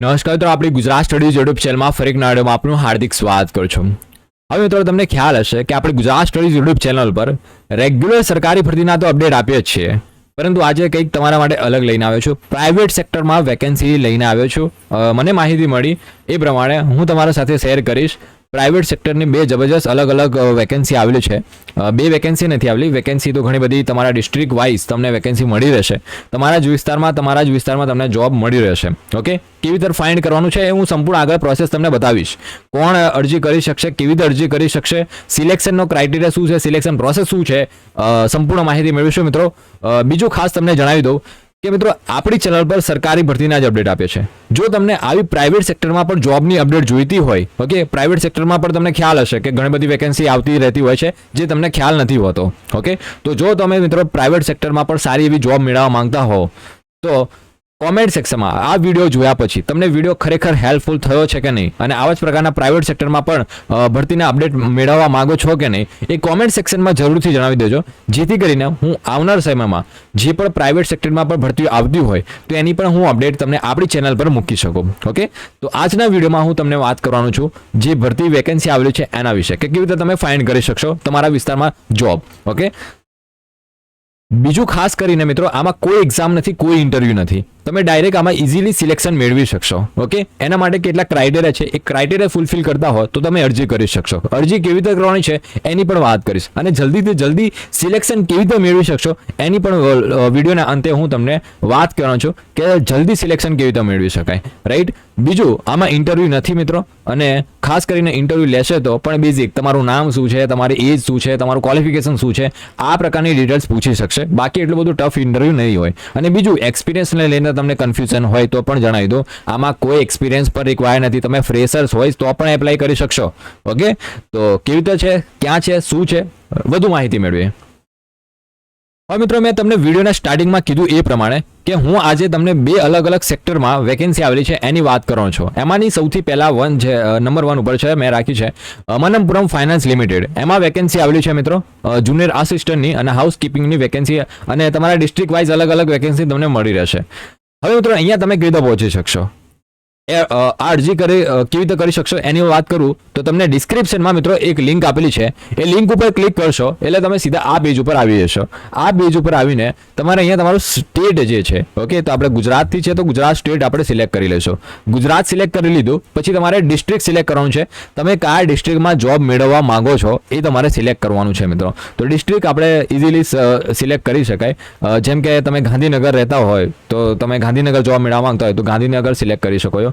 નમસ્કાર મિત્રો, આપણી ગુજરાત સ્ટડીઝ યુટ્યુબ ચેનલમાં ફરી એક નાડોમાં આપનું હાર્દિક સ્વાગત કરું છું. હવે મિત્રો, તમને ખ્યાલ હશે કે આપણે ગુજરાત સ્ટડીઝ યુટ્યુબ ચેનલ પર રેગ્યુલર સરકારી ભરતીના તો અપડેટ આપીએ જ છીએ પરંતુ આજે કંઈક તમારા માટે અલગ લઈને આવ્યો છું. પ્રાઇવેટ સેક્ટરમાં વેકેન્સી લઈને આવ્યો છું. મને માહિતી મળી એ પ્રમાણે હું તમારા સાથે શેર કરીશ. પ્રાઇવેટ સેક્ટરની બે જબરજસ્ત અલગ અલગ વેકેન્સી આવેલી છે. બે વેકેન્સી નથી આવેલી. વેકેન્સી તો ઘણી બધી તમારા ડિસ્ટ્રિક્ટ વાઇઝ તમને વેકેન્સી મળી રહેશે. તમારા જ વિસ્તારમાં, તમારા જ વિસ્તારમાં તમને જોબ મળી રહેશે. ઓકે કેવી રીતે ફાઇન્ડ કરવાનું છે એ હું સંપૂર્ણ આગળ પ્રોસેસ તમને બતાવીશ. કોણ અરજી કરી શકશે? કેવી રીતે અરજી કરી શકશે? સિલેક્શનનો ક્રાઇટેરિયા શું છે? સિલેક્શન પ્રોસેસ શું છે? સંપૂર્ણ માહિતી મેળવીશું મિત્રો. બીજું ખાસ તમને જણાવી દઉં. કે મિત્રો, આપણી ચેનલ પર સરકારી ભરતીના જ અપડેટ આપે છે. જો તમને આવી પ્રાઇવેટ સેક્ટરમાં પણ જોબની અપડેટ જોઈતી હોય ઓકે પ્રાઇવેટ સેક્ટરમાં પણ તમને ખ્યાલ હશે કે ઘણી બધી વેકેન્સી આવતી રહેતી હોય છે, જે તમને ખ્યાલ નથી હોતો ઓકે તો જો તમે મિત્રો પ્રાઇવેટ સેક્ટરમાં પણ સારી એવી જોબ મેળવવા માંગતા હો, તો કોમેન્ટ સેક્શનમાં આ વીડિયો જોયા પછી તમને વીડિયો ખરેખર હેલ્પફુલ થયો છે કે નહીં? અને આવા જ પ્રકારના પ્રાઇવેટ સેક્ટરમાં પણ ભરતીના અપડેટ મેળવવા માંગો છો કે નહીં? એ કોમેન્ટ સેક્શનમાં જરૂરથી જણાવી દેજો. જેથી કરીને હું આવનાર સમયમાં જે પણ પ્રાઇવેટ સેક્ટરમાં પણ ભરતી આવતી હોય, તો એની પણ હું અપડેટ તમને આપણી ચેનલ પર મૂકી શકું. ઓકે? તો આજના વિડીયોમાં હું તમને વાત કરવાનું છું જે ભરતી વેકેન્સી આવેલી છે એના વિશે કે કેવી રીતે તમે ફાઇન્ડ કરી શકશો તમારા વિસ્તારમાં જોબ. ઓકે? બીજું ખાસ કરીને મિત્રો, આમાં કોઈ એક્ઝામ નથી, કોઈ ઇન્ટરવ્યૂ નથી. તમે ડાયરેક્ટ આમાં ઇઝીલી સિલેક્શન મેળવી શકશો ઓકે એના માટે કેટલાક ક્રાઇટેરિયા છે. એ ક્રાઇટેરિયા ફૂલફિલ કરતા હો તો તમે અરજી કરી શકશો. અરજી કેવી રીતે કરવાની છે, એની પણ વાત કરીશ. અને જલ્દીથી જલ્દી સિલેક્શન કેવી રીતે મેળવી શકશો, એની પણ વિડીયોના અંતે હું તમને વાત કરવાનો છું કે જલ્દી સિલેક્શન કેવી રીતે મેળવી શકાય રાઈટ બીજું, આમાં ઇન્ટરવ્યૂ નથી મિત્રો. અને ખાસ કરીને ઇન્ટરવ્યૂ લેશે તો પણ બેઝિક તમારું નામ શું છે, તમારી એજ શું છે, તમારું ક્વોલિફિકેશન શું છે, આ પ્રકારની ડિટેલ્સ પૂછી શકશે. બાકી એટલું બધું ટફ ઇન્ટરવ્યૂ નહીં હોય. અને બીજું એક્સપિરિયન્સને લઈને તમને કન્ફ્યુઝન હોય તો પણ જણાવી દો. આમાં કોઈ એક્સપિરિયન્સ પર રિક્વાયર નથી. તમે ફ્રેશર્સ હોય તો પણ એપ્લાય કરી શકશો. ઓકે તો કેવી રીતે છે? ક્યાં છે? શું છે? વધુ માહિતી મેળવીએ. હવે મિત્રો, મેં તમને વિડીયોના સ્ટાર્ટિંગમાં કીધું એ પ્રમાણે કે હું આજે તમને બે અલગ અલગ સેક્ટરમાં વેકેન્સી આવેલી છે એની વાત કરવાનો છું. એમાંની સૌથી પહેલા વન છે નંબર વન ઉપર છે, મેં રાખી છે મનમપુરમ ફાઇનાન્સ લિમિટેડ એમાં વેકેન્સી આવેલી છે મિત્રો જુનિયર આસિસ્ટન્ટની અને હાઉસકીપિંગની વેકેન્સી અને તમારા ડિસ્ટ્રિક્ટ વાઇઝ અલગ અલગ વેકેન્સી તમને મળી રહેશે. હવે મિત્રો અહીંયા તમે કેવી રીતે પહોંચી શકશો. આ અરજી કરી કેવી રીતે કરી શકશો એની વાત કરું, તો તમને ડિસ્ક્રિપ્શનમાં મિત્રો એક લિંક આપેલી છે. એ લિંક ઉપર ક્લિક કરશો, એટલે તમે સીધા આ પેજ ઉપર આવી જશો. આ પેજ ઉપર આવીને તમારે અહીંયા તમારું સ્ટેટ જે છે ઓકે તો આપણે ગુજરાતથી છે, તો ગુજરાત સ્ટેટ આપણે સિલેક્ટ કરી લેશો ગુજરાત સિલેક્ટ કરી લીધું, પછી તમારે ડિસ્ટ્રિક્ટ સિલેક્ટ કરવાનું છે. તમે કયા ડિસ્ટ્રિક્ટમાં જોબ મેળવવા માંગો છો, એ તમારે સિલેક્ટ કરવાનું છે મિત્રો. તો ડિસ્ટ્રિક્ટ આપણે ઇઝીલી સિલેક્ટ કરી શકાય. જેમ કે તમે ગાંધીનગર રહેતા હોય, તો તમે ગાંધીનગર જોબ મેળવવા માંગતા હોય, તો ગાંધીનગર સિલેક્ટ કરી શકો છો.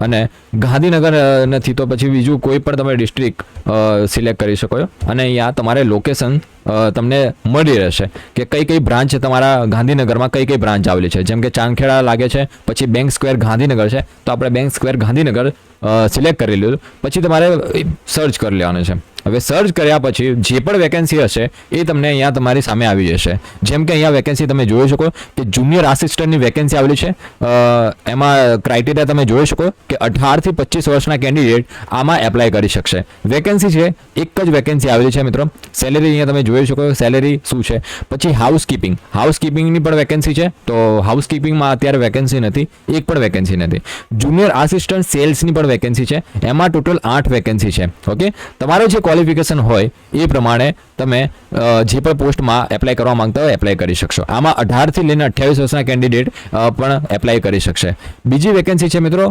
અને ગાંધીનગર નથી, તો પછી બીજું કોઈ પણ તમે ડિસ્ટ્રિક્ટ સિલેક્ટ કરી શકો છો. અને અહીંયા તમારે લોકેશન તમને મળી રહેશે કે કઈ કઈ બ્રાન્ચ તમારા ગાંધીનગરમાં કઈ કઈ બ્રાન્ચ આવેલી છે. જેમ કે ચાંદખેડા લાગે છે, પછી બેંક સ્ક્વેર ગાંધીનગર છે, તો આપણે બેંક સ્ક્વેર ગાંધીનગર સિલેક્ટ કરી લીધું. પછી તમારે સર્ચ કરી લેવાનું છે. હવે સર્ચ કર્યા પછી જે પણ વેકેન્સી હશે, એ તમને અહીંયા તમારી સામે આવી જશે. જેમ કે અહીંયા વેકેન્સી તમે જોઈ શકો કે જુનિયર આસિસ્ટન્ટની વેકેન્સી આવેલી છે. એમાં ક્રાઇટેરિયા તમે જોઈ શકો. કે અઢારથી પચીસ વર્ષના કેન્ડિડેટ આમાં એપ્લાય કરી શકશે. વેકેન્સી છે, એક જ વેકેન્સી આવેલી છે મિત્રો. સેલેરી અહીંયા તમે જોઈ શકો સેલેરી શું છે? પછી હાઉસકીપિંગ હાઉસકીપિંગની પણ વેકેન્સી છે, તો હાઉસકીપિંગમાં અત્યારે વેકેન્સી નથી, એક પણ વેકેન્સી નથી. જુનિયર આસિસ્ટન્ટ સેલ્સની પણ વેકેન્સી છે, એમાં ટોટલ આઠ વેકેન્સી છે. ઓકે તમારો જે ક્વોલિફિકેશન હોય, એ પ્રમાણે તમે જે પણ પોસ્ટમાં એપ્લાય કરવા માંગતા હોય એપ્લાય કરી શકશો. આમાં અઢારથી લઈને અઠ્યાવીસ વર્ષના કેન્ડિડેટ પણ એપ્લાય કરી શકશે. બીજી વેકેન્સી છે મિત્રો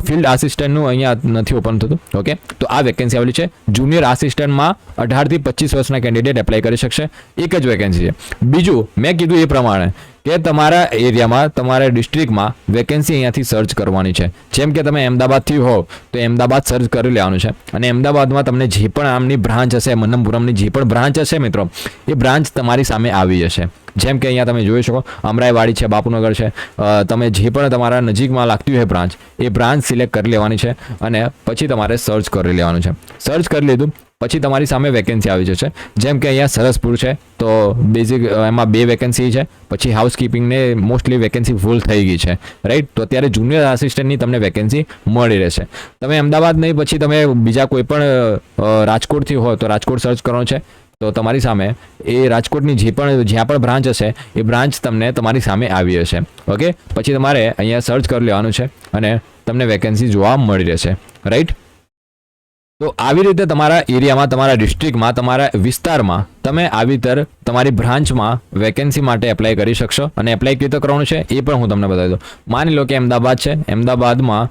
ફિલ્ડ આસિસ્ટન્ટનું અહીંયા નથી ઓપન થતું ઓકે તો આ વેકેન્સી આવેલી છે. જુનિયર આસિસ્ટન્ટમાં અઢારથી પચીસ વર્ષના કેન્ડિડેટ એપ્લાય કરી શકશે. એક જ વેકેન્સી છે. બીજું, મેં કીધું એ પ્રમાણે કે તમારા એરિયામાં, તમારા ડિસ્ટ્રિક્ટમાં વેકેન્સી અહીંયાથી સર્ચ કરવાની છે. જેમ કે તમે અમદાવાદથી હો, તો અમદાવાદ સર્ચ કરી લેવાનું છે. અને અમદાવાદમાં તમને જે પણ આમની બ્રાન્ચ હશે, મન્નમપુરમની જે પણ બ્રાન્ચ હશે મિત્રો, એ બ્રાન્ચ તમારી સામે આવી જશે. જેમ કે અહીંયા તમે જોઈ શકો, અમરાઈવાડી છે, બાપુનગર છે તમે જે પણ તમારા નજીકમાં લાગતી હોય બ્રાન્ચ એ બ્રાન્ચ સિલેક્ટ કરી લેવાની છે અને પછી તમારે સર્ચ કરી લેવાનું છે. સર્ચ કરી લીધું પછી તમારી સામે વેકેન્સી આવી જશે. જેમ કે અહીંયા સરસપુર છે, તો બેઝિક એમાં બે વેકેન્સી છે, પછી હાઉસકીપિંગને મોસ્ટલી વેકેન્સી ફૂલ થઈ ગઈ છે. રાઈટ તો અત્યારે જુનિયર આસિસ્ટન્ટની તમને વેકેન્સી મળી રહેશે. તમે અમદાવાદ નહીં, પછી તમે બીજા કોઈ પણ રાજકોટથી હોય તો રાજકોટ સર્ચ કરવાનું છે. તો તમારી સામે એ રાજકોટની જે પણ, જ્યાં પણ બ્રાન્ચ હશે, એ બ્રાન્ચ તમને તમારી સામે આવી હશે. ઓકે પછી તમારે અહીંયા સર્ચ કરી લેવાનું છે અને તમને વેકેન્સી જોવા મળી રહેશે. રાઈટ તો આવી રીતે તમારા એરિયામાં, તમારા ડિસ્ટ્રિક્ટમાં, તમારા વિસ્તારમાં તમે આવી તર તમારી બ્રાન્ચમાં વેકેન્સી માટે એપ્લાય કરી શકશો અને એપ્લાય કેવી રીતે કરવાનું છે એ પણ હું તમને બતાવી દઉં. માની લો કે અમદાવાદ છે. અમદાવાદમાં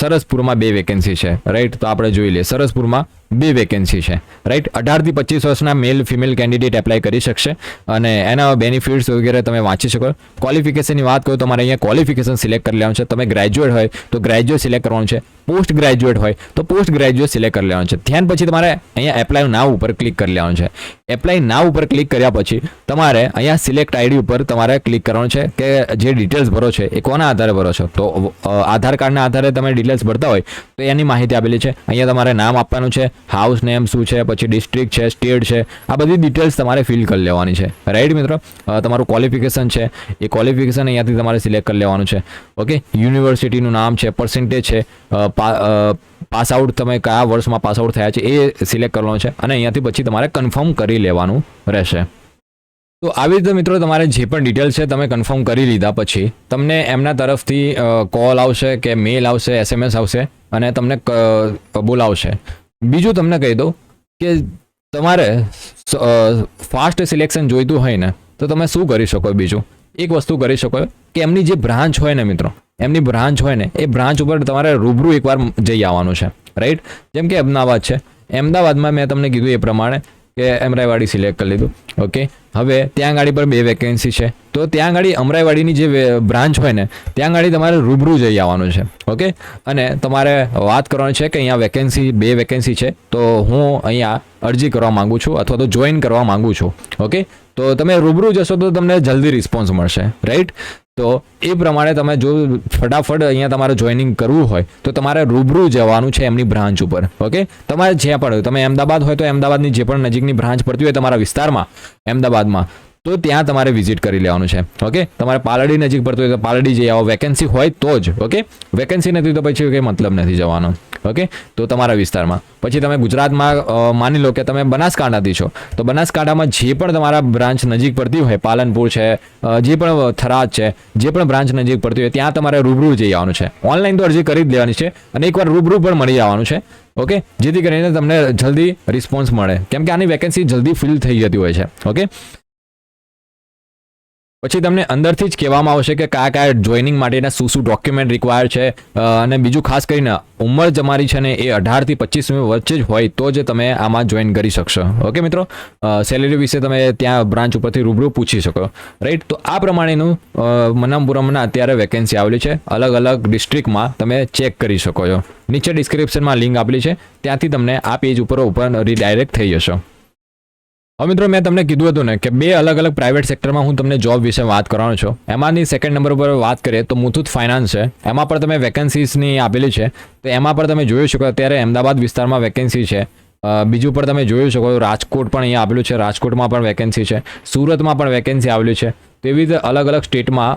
સરસપુરમાં બે વેકેન્સી છે રાઈટ તો આપણે જોઈ લઈએ. સરસપુરમાં બે વેકેન્સી છે રાઈટ અઢારથી પચીસ વર્ષના મેલ ફિમેલ કેન્ડિડેટ એપ્લાય કરી શકશે અને એના બેનિફિટ્સ વગેરે તમે વાંચી શકો. ક્વોલિફિકેશનની વાત કરું, તમારે અહીંયા ક્વોલિફિકેશન સિલેક્ટ કરી લેવાનું છે. તમે ગ્રેજ્યુએટ હોય તો ગ્રેજ્યુએટ સિલેક્ટ કરવાનું છે. પોસ્ટ ગ્રેજ્યુએટ હોય તો પોસ્ટ ગ્રેજ્યુએટ સિલેક્ટ કરી લેવાનું છે. ધ્યાન પછી તમારે અહીંયા એપ્લાય નાવ ઉપર ક્લિક કરી લેવાનું છે. એપ્લાય નાવ ઉપર ક્લિક કર્યા પછી તમારે અહીંયા સિલેક્ટ આઈડી ઉપર તમારે ક્લિક કરવાનું છે કે જે ડિટેલ્સ ભરો છે એ કોના આધારે ભરો છો. તો આધાર કાર્ડના આધારે તમે ડિટેલ્સ ભરતા હોય તો એની માહિતી આપેલી છે. અહીંયા તમારે નામ આપવાનું છે. હાઉસ નેમ શું છે, પછી ડિસ્ટ્રિક્ટ છે સ્ટેટ છે, આ બધી ડિટેલ્સ તમારે ફિલ કરી લેવાની છે. રાઈટ મિત્રો? તમારું ક્વોલિફિકેશન છે. એ ક્વોલિફિકેશન અહીંયાથી તમારે સિલેક્ટ કરી લેવાનું છે. ઓકે યુનિવર્સિટીનું નામ છે પર્સન્ટેજ છે. પાસ આઉટ તમે કયા વર્ષમાં પાસ આઉટ થયા છે, એ સિલેક્ટ કરવાનું છે. અને અહીંયાથી પછી તમારે કન્ફર્મ કરી લેવાનું રહેશે. તો આવી રીતે મિત્રો તમારે જે પણ ડિટેલ છે, તમે કન્ફર્મ કરી લીધા પછી તમને એમના તરફથી કોલ આવશે કે મેલ આવશે એસએમએસ આવશે અને તમને બોલાવશે. બીજું તમને કહી દઉં કે તમારે ફાસ્ટ સિલેક્શન જોઈતું હોય ને, તો તમે શું કરી શકો બીજું? એક વસ્તુ કરી શકો કે એમની જે બ્રાન્ચ હોય ને મિત્રો, એમની બ્રાન્ચ હોય ને, એ બ્રાન્ચ ઉપર તમારે રૂબરૂ એકવાર જઈ આવવાનું છે રાઈટ જેમ કે અમદાવાદ છે. અમદાવાદમાં મેં તમને કીધું એ પ્રમાણે કે અમરાઈવાડી સિલેક્ટ કરી લીધું. ઓકે હવે ત્યાં ગાડી પર બે વેકેન્સી છે. તો ત્યાં ગાડી અમરાઈવાડીની જે બ્રાન્ચ હોય ને, ત્યાં ગાડી તમારે રૂબરૂ જઈ આવવાનું છે. ઓકે અને તમારે વાત કરવાની છે કે અહીંયા વેકેન્સી બે વેકેન્સી છે. તો હું અહીંયા અરજી કરવા માંગુ છું અથવા તો જોઈન કરવા માંગુ છું. ઓકે તો તમે રૂબરૂ જશો તો તમને જલ્દી રિસ્પોન્સ મળશે. રાઈટ તો એ પ્રમાણે તમે જો ફટાફટ અહીંયા તમારે જોઈનિંગ કરવું હોય, તો તમારે રૂબરૂ જવાનું છે એમની બ્રાન્ચ ઉપર ઓકે તમારે જ્યાં પણ તમે અમદાવાદ હોય તો અમદાવાદની જે પણ નજીકની બ્રાન્ચ પડતી હોય તમારા વિસ્તારમાં, અમદાવાદમાં તો ત્યાં તમારે વિઝિટ કરી લેવાનું છે. ઓકે તમારે પાલડી નજીક પડતું હોય તો પાલડી જઈ આવો. વેકેન્સી હોય તો જ. ઓકે વેકેન્સી નથી તો પછી કંઈ મતલબ નથી જવાનો. ઓકે તો તમારા વિસ્તારમાં. પછી તમે ગુજરાતમાં માની લો કે તમે બનાસકાંઠાથી છો. તો બનાસકાંઠામાં જે પણ તમારા બ્રાન્ચ નજીક પડતી હોય, પાલનપુર છે જે પણ થરાદ છે, જે પણ બ્રાન્ચ નજીક પડતી હોય, ત્યાં તમારે રૂબરૂ જઈ આવવાનું છે. ઓનલાઈન તો અરજી કરી જ લેવાની છે અને એકવાર રૂબરૂ પણ મળી જવાનું છે. ઓકે જેથી કરીને તમને જલ્દી રિસ્પોન્સ મળે. કેમ કે આની વેકેન્સી જલ્દી ફિલ થઈ જતી હોય છે. ઓકે પછી તમને અંદરથી જ કહેવામાં આવશે કે કયા કયા જોઈનિંગ માટેના શું શું ડોક્યુમેન્ટ રિક્વાયર છે અને બીજું ખાસ કરીને ઉંમર તમારી છે ને એ અઢારથી પચીસમી વચ્ચે જ હોય તો જ તમે આમાં જોઈન કરી શકશો. ઓકે મિત્રો? સેલેરી વિશે તમે ત્યાં બ્રાન્ચ ઉપરથી રૂબરૂ પૂછી શકો. રાઈટ તો આ પ્રમાણેનું મનમપુરમના અત્યારે વેકેન્સી આવેલી છે. અલગ અલગ ડિસ્ટ્રિક્ટમાં તમે ચેક કરી શકો છો. નીચે ડિસ્ક્રિપ્શનમાં લિંક આપેલી છે. ત્યાંથી તમને આ પેજ ઉપર ઉપર રીડાયરેક્ટ થઈ જશો. હવે મિત્રો, મેં તમને કીધું હતું ને કે બે અલગ અલગ પ્રાઇવેટ સેક્ટરમાં હું તમને જોબ વિશે વાત કરવાનો છું. એમાંની સેકન્ડ નંબર પર વાત કરીએ તો મુથુત ફાઇનાન્સ છે. એમાં પણ તમે વેકેન્સીસની આપેલી છે. તો એમાં પણ તમે જોઈ શકો અત્યારે અમદાવાદ વિસ્તારમાં વેકેન્સી છે. બીજું પણ તમે જોઈ શકો રાજકોટ પણ અહીંયા આપેલું છે. રાજકોટમાં પણ વેકેન્સી છે. સુરતમાં પણ વેકેન્સી આવેલી છે. તેવી રીતે અલગ અલગ સ્ટેટમાં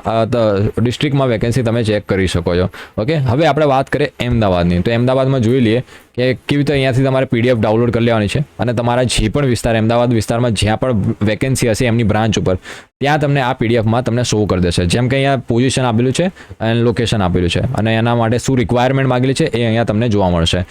ડિસ્ટ્રિક્ટમાં વેકેન્સી તમે ચેક કરી શકો છો. ઓકે? હવે આપણે વાત કરીએ અમદાવાદની. તો અમદાવાદમાં જોઈ લઈએ કે કેવી રીતે અહીંયાથી તમારે પીડીએફ ડાઉનલોડ કરી લેવાની છે અને તમારા જે પણ વિસ્તાર, અમદાવાદ વિસ્તારમાં જ્યાં પણ વેકેન્સી હશે એમની બ્રાન્ચ ઉપર, ત્યાં તમને આ પીડીએફમાં તમને શો કરી દેશે. જેમ કે અહીંયા પોઝિશન આપેલું છે અને લોકેશન આપેલું છે. અને એના માટે શું રિક્વાયરમેન્ટ માગેલી છે એ અહીંયા તમને જોવા મળશે.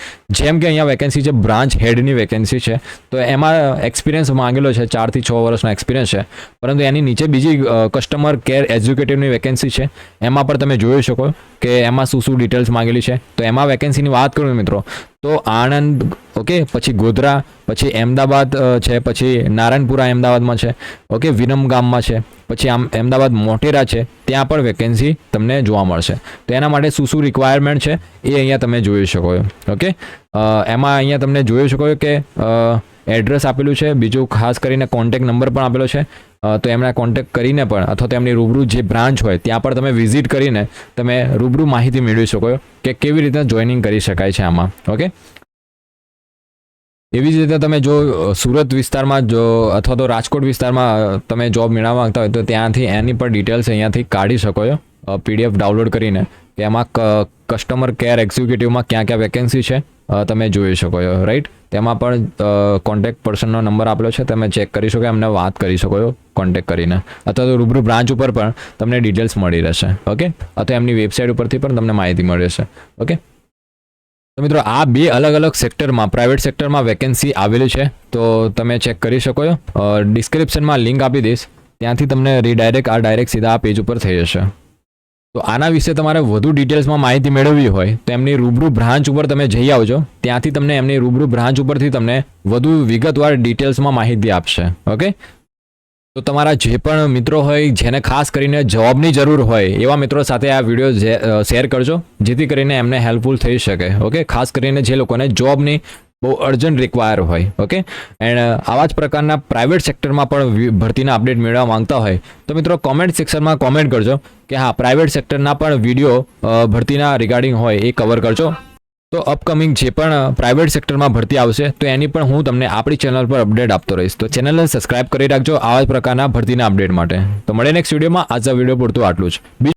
જેમ કે અહીંયા વેકેન્સી છે બ્રાન્ચ હેડની વેકેન્સી છે, તો એમાં એક્સપિરિયન્સ માંગેલો છે ચારથી છ વર્ષનો એક્સપિરિયન્સ છે. પરંતુ એની નીચે બીજી કસ્ટમર કેર એક્ઝિક્યુટિવની વેકેન્સી છે. એમાં પણ તમે જોઈ શકો કે એમાં શું શું ડિટેલ્સ માંગેલી છે. તો એમાં વેકેન્સીની વાત કરું મિત્રો. તો આણંદ, ઓકે, પછી ગોધરા, પછી અમદાવાદ છે, પછી નારાયણપુરા અમદાવાદમાં છે, ઓકે વિનમ ગામમાં છે, પછી આમ અમદાવાદ મોટેરા છે, ત્યાં પણ વેકેન્સી તમને જોવા મળશે. તો એના માટે શું શું રિક્વાયરમેન્ટ છે, એ અહીંયા તમે જોઈ શકો ઓકે? એમાં અહીંયા તમને જોઈ શકો કે એડ્રેસ આપેલું છે, બીજું ખાસ કરીને કોન્ટેક નંબર પણ આપેલો છે તો એમના કોન્ટેક કરીને પણ, અથવા તો એમની રૂબરૂ જે બ્રાન્ચ હોય, ત્યાં પણ તમે વિઝિટ કરીને તમે રૂબરૂ માહિતી મેળવી શકો કે કેવી રીતે જોઈનિંગ કરી શકાય છે આમાં ઓકે એવી જ રીતે તમે જો સુરત વિસ્તારમાં જો, અથવા તો રાજકોટ વિસ્તારમાં તમે જોબ મેળવવા માંગતા હોય, તો ત્યાંથી એની પણ ડિટેલ્સ અહીંયાથી કાઢી શકો છો પીડીએફ ડાઉનલોડ કરીને. તેમાં કસ્ટમર કેર એક્ઝિક્યુટિવમાં ક્યાં ક્યાં વેકેન્સી છે તમે જોઈ શકો છો રાઈટ તેમાં પણ કોન્ટેક્ટ પર્સનનો નંબર આપેલો છે, તમે ચેક કરી શકો, એમને વાત કરી શકો છો કોન્ટેક કરીને. અથવા તો રૂબરૂ બ્રાન્ચ ઉપર પણ તમને ડિટેલ્સ મળી રહેશે ઓકે અથવા એમની વેબસાઇટ ઉપરથી પણ તમને માહિતી મળી રહેશે ઓકે તો મિત્રો, આ બે અલગ અલગ સેક્ટરમાં પ્રાઇવેટ સેક્ટરમાં વેકેન્સી આવેલી છે, તો તમે ચેક કરી શકો છો. ડિસ્ક્રિપ્શનમાં લિંક આપી દઈશ. ત્યાંથી તમને રીડાયરેક્ટ આ ડાયરેક્ટ સીધા આ પેજ ઉપર થઈ જશે. તો આના વિશે તમારે વધુ ડિટેલ્સમાં માહિતી મેળવવી હોય તો એમની રૂબરૂ બ્રાન્ચ ઉપર તમે જઈ આવજો. ત્યાંથી તમને એમની રૂબરૂ બ્રાન્ચ ઉપરથી તમને વધુ વિગતવાર ડિટેલ્સમાં માહિતી આપશે. ઓકે? તો તમારા જે પણ મિત્રો હોય, જેને ખાસ કરીને જવાબની જરૂર હોય, એવા મિત્રો સાથે આ વીડિયો શેર કરજો, જેથી કરીને એમને હેલ્પફુલ થઈ શકે. ઓકે? ખાસ કરીને જે લોકોને જોબની બહુ અર્જન્ટ રિક્વાયર હોય ઓકે એન્ડ આવા જ પ્રકારના પ્રાઇવેટ સેક્ટરમાં પણ ભરતીના અપડેટ મેળવવા માંગતા હોય, તો મિત્રો કોમેન્ટ સેક્શનમાં કોમેન્ટ કરજો કે હા પ્રાઇવેટ સેક્ટરના પણ વીડિયો ભરતીના રિગાર્ડિંગ હોય એ કવર કરજો. તો અપકમિંગ જે પણ પ્રાઇવેટ સેક્ટરમાં ભરતી આવશે, તો એની પણ હું તમને આપણી ચેનલ પર અપડેટ આપતો રહીશ. તો ચેનલને સબસ્ક્રાઇબ કરી રાખજો આવા જ પ્રકારના ભરતીના અપડેટ માટે. તો મળે નેક્સ્ટ વિડીયોમાં આજના વીડિયો પૂરતું આટલું જ.